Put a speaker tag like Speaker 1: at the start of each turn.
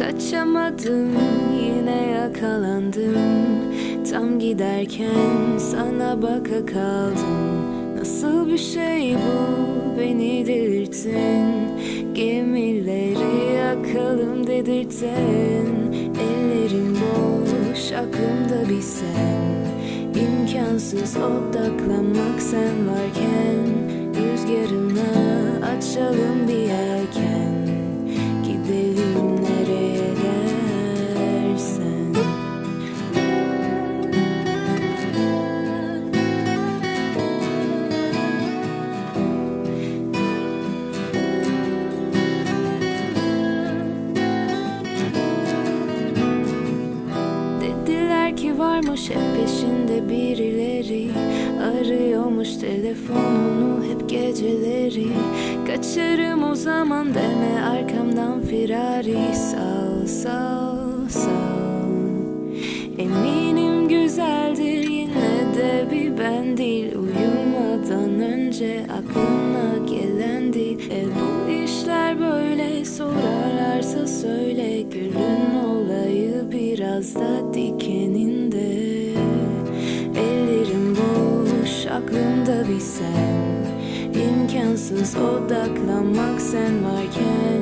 Speaker 1: Kaçamadım yine yakalandım. Tam giderken sana baka kaldım. Nasıl bir şey bu? Beni delirttin. Gemileri yakalım dedirttin. Ellerim boş aklımda bir sen. İmkansız odaklanmak sen varken Rüzgarına açalım bir ki varmış hep peşinde birileri. Arıyormuş telefonunu hep geceleri. Kaçarım o zaman deme arkamdan firari Sal sal sal Eminim güzeldir yine de bir ben değil. Uyumadan önce aklına gelendi E bu biraz dikeninde. Ellerim boş aklımda bir sen. İmkansız odaklanmak sen varken